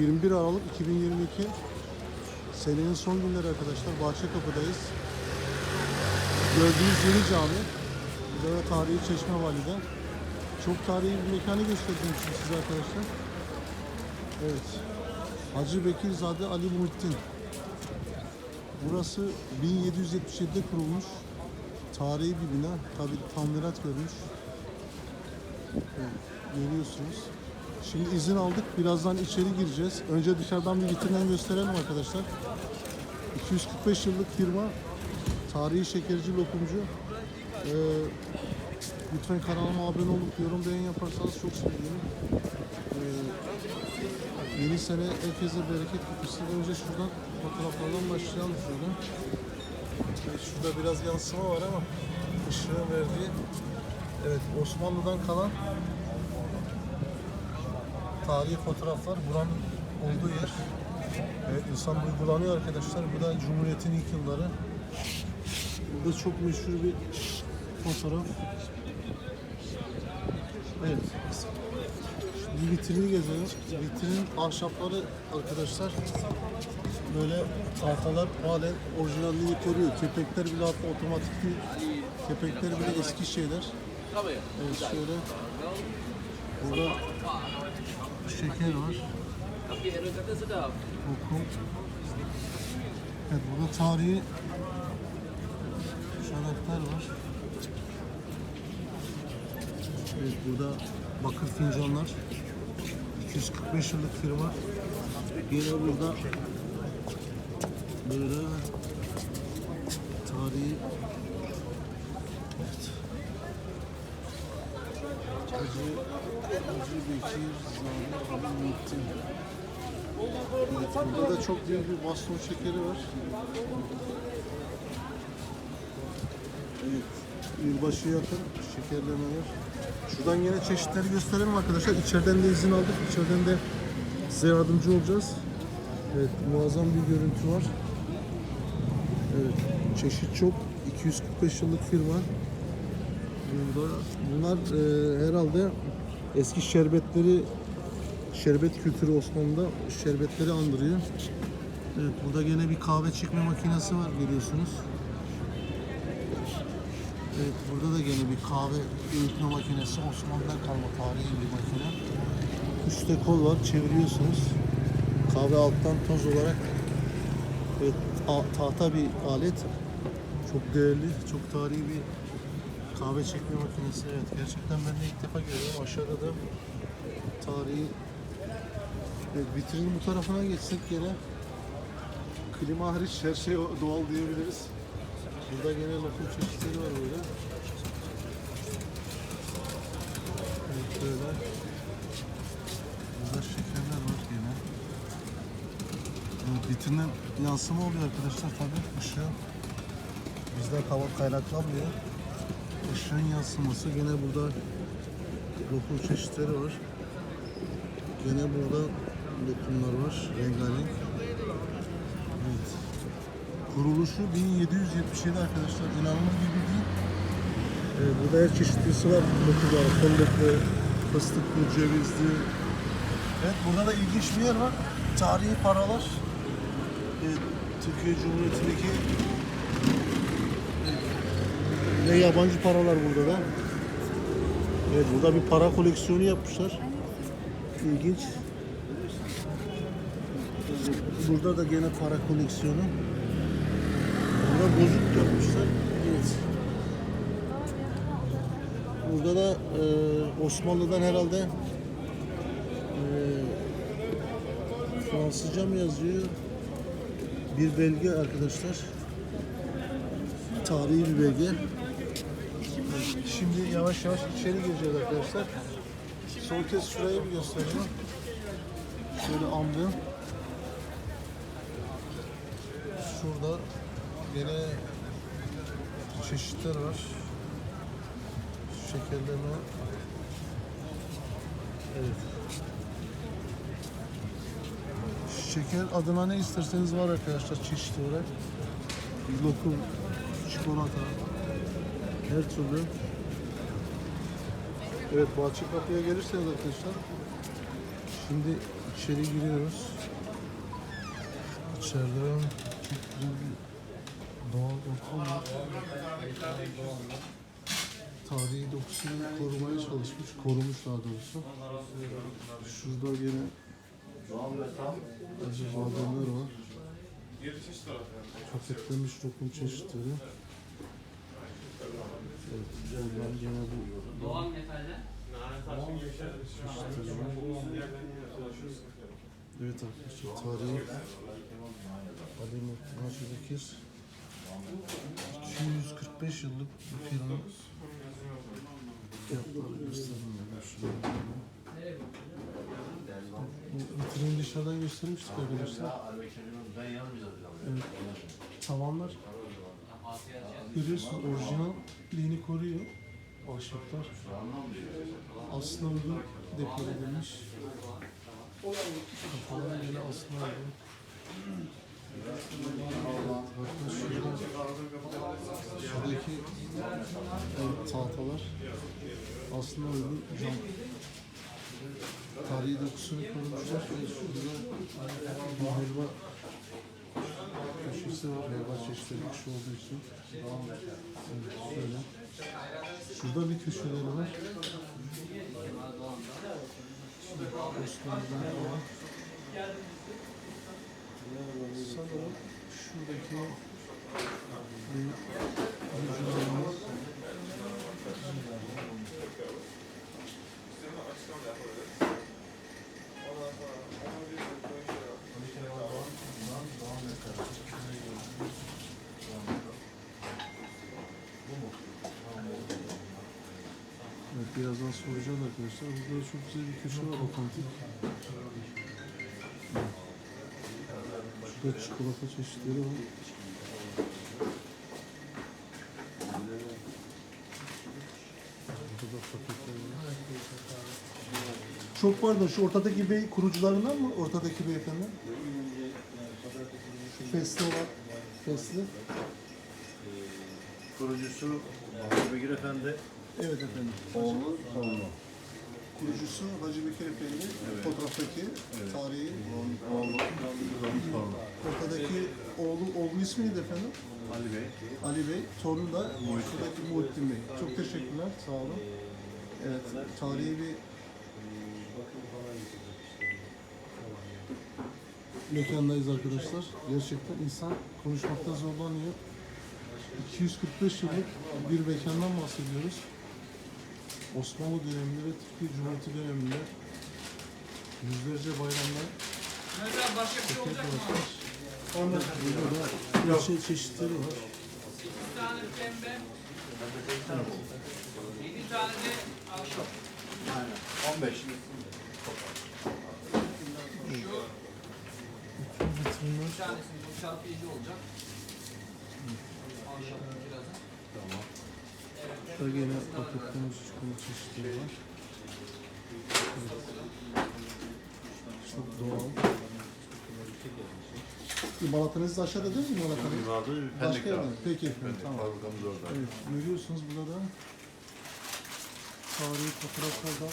21 Aralık 2022 senenin son günleri arkadaşlar. Bahçekapı'dayız. Gördüğünüz yeni cami. Burada da tarihi Çeşme Valide. Çok tarihi bir mekanı gösterdim şimdi size arkadaşlar. Evet. Hacı Bekirzade Ali Muhittin. Burası 1777'de kurulmuş. Tarihi bir bina. Tabi tamirat görmüş. Evet, görüyorsunuz. Şimdi izin aldık. Birazdan içeri gireceğiz. Önce dışarıdan bir vitrinden gösterelim arkadaşlar. 245 yıllık firma. Tarihi şekerci lokumcu. Ee, lütfen kanalıma abone olup yorum beğen yaparsanız çok sevinirim. Ee, yeni sene herkese bereket getirsin. Önce şuradan fotoğraflardan başlayalım şuradan. Evet, şurada biraz yansıma var ama ışığın verdiği Evet Osmanlı'dan kalan tarihi fotoğraflar buranın olduğu yer. Evet insan duygulanıyor arkadaşlar. Bu da Cumhuriyet'in ilk yılları. Burada çok meşhur bir fotoğraf. Evet. Şimdi vitrini gezelim. Vitrinin ahşapları arkadaşlar böyle tahtalar halen orijinalliğini koruyor. Kepekler bile hatta otomatik değil. Kepekler bile eski şeyler. Evet şöyle burada şeker var. Lokum. Evet burada tarihi şaraplar var. Evet burada bakır fincanlar. 245 yıllık firma. Yine burada böyle tarihi Burada da çok büyük bir baston şekeri var. Evet, yılbaşı yakın şekerlemeler. Şuradan yine çeşitleri gösterelim arkadaşlar. İçeriden de izin aldık. İçeriden de size yardımcı olacağız. Evet, muazzam bir görüntü var. Evet, çeşit çok. 245 yıllık firma. Bunlar e, herhalde eski şerbetleri şerbet kültürü Osmanlı'da şerbetleri andırıyor. Evet burada gene bir kahve çekme makinesi var görüyorsunuz. Evet burada da gene bir kahve öğütme makinesi Osmanlı'dan kalma tarihi bir makine. Üstte kol var çeviriyorsunuz. Kahve alttan toz olarak evet, tahta bir alet. Çok değerli, çok tarihi bir Kahve çekme makinesi evet gerçekten ben de ilk defa görüyorum. Aşağıda da tarihi evet, vitrinin bu tarafına geçsek gene klima hariç her şey doğal diyebiliriz. Burada gene lokum çeşitleri var böyle. Evet böyle. Burada şekerler var gene. Evet, vitrinden yansıma oluyor arkadaşlar tabi ışığı. Bizden hava kaynaklanmıyor. Işığın yansıması gene burada lokum çeşitleri var. Gene burada lokumlar var rengarenk. Evet. Kuruluşu 1777 arkadaşlar. İnanılır gibi değil. Ee, burada her çeşitlisi var. Lokumlar, fındıklı, fıstıklı, cevizli. Evet burada da ilginç bir yer var. Tarihi paralar. Evet, Türkiye Cumhuriyeti'ndeki ve yabancı paralar burada da. Evet burada bir para koleksiyonu yapmışlar. İlginç. Burada da gene para koleksiyonu. Burada bozuk yapmışlar. Evet. Burada da e, Osmanlı'dan herhalde e, Fransızca mı yazıyor? Bir belge arkadaşlar. Tarihi bir belge. Şimdi yavaş yavaş içeri gireceğiz arkadaşlar. Son kez şurayı bir göstereyim. Şöyle amblem. Şurada gene çeşitler var. Şekerleme. Evet. Şeker adına ne isterseniz var arkadaşlar çeşit olarak. Lokum, çikolata, her türlü. Evet bahçe kapıya gelirseniz arkadaşlar. Şimdi İçeri giriyoruz. İçeriden çok güzel bir doğal ortam var. Tarihi dokusunu korumaya çalışmış, korumuş daha doğrusu. Şurada yine acı bademler var. Paketlenmiş lokum çeşitleri. Gene bu çeşitleri var. Evet arkadaşlar, tarihi Ali Hacı Bekir 245 yıllık bir firma. Fiyatları şuraya. Bu Vitrini dışarıdan göstermiştik arkadaşlar. Evet. Tavanlar görüyorsun orijinalliğini koruyor. Ahşaplar. Aslına uygun dekor edilmiş. Kafalar yine aslına uygun. Hatta şurada şuradaki evet, tahtalar aslında uygun cam. Tarihi dokusunu korumuşlar. Ve şurada bir helva köşesi var. Helva çeşitleri kişi olduğu için. Şöyle. Şurada bir köşeleri var. Osmanlı'dan falan. Sanırım şuradaki vücudumuz. Birazdan soracağız arkadaşlar. Burada çok güzel bir köşe var otantik. Şurada çikolata çeşitleri var. Burada var. Çok pardon şu ortadaki bey kurucularından mı? Ortadaki beyefendi. Fesli olan. Fesli. Kurucusu Mahmut Bekir Efendi. Evet efendim. Oğlu Oğlu. Kurucusu Hacı Bekir Efendi. Fotoğraftaki tarihi. Oğlu. Torunu. Ortadaki oğlu, oğlunun ismi neydi efendim? Ali Bey. Ali Bey. Torunu da şuradaki Muhittin Bey. Çok teşekkürler. Sağ olun. Evet. Tarihi bir mekandayız arkadaşlar. Gerçekten insan konuşmakta zorlanıyor. 245 yıllık bir mekandan bahsediyoruz. Osmanlı döneminde ve Türkiye Cumhuriyeti döneminde yüzlerce bayramlar Mesela başka bir şey olacak mı? Burada da şey çeşitleri var. 8 tane pembe. 7 tane de. Aynen. 15. Şu bir tanesinin bu çarpı 7 olacak. Ahşap kirazın. Burada yine paketlenmiş çikolata çeşitleri var. Evet. Çok doğal. İmalatınız da aşağıda değil mi imalatınız? Vardı Başka yerde. Peki efendim tamam. Fabrikamız orada. Evet görüyorsunuz burada da tarihi fotoğraflarda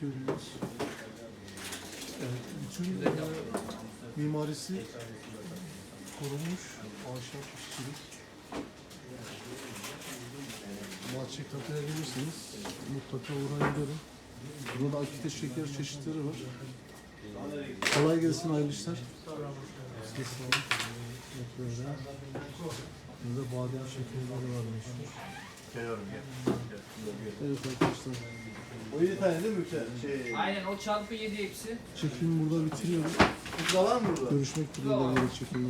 görüyoruz. Evet bütün e, mimarisi korunmuş ahşap işçilik. Bahçe kapıya gelirseniz mutlaka uğrayın derim. Burada akite şeker çeşitleri var. Kolay gelsin hayırlı işler. Size böyle. Burada badem şekerleri var meşhur. Geliyorum gel. Evet arkadaşlar. O 7 tane değil mi? Şey, Aynen o çarpı 7 hepsi. Çekimi burada bitiriyorum. Burada var mı burada? Görüşmek dileğiyle çekimde.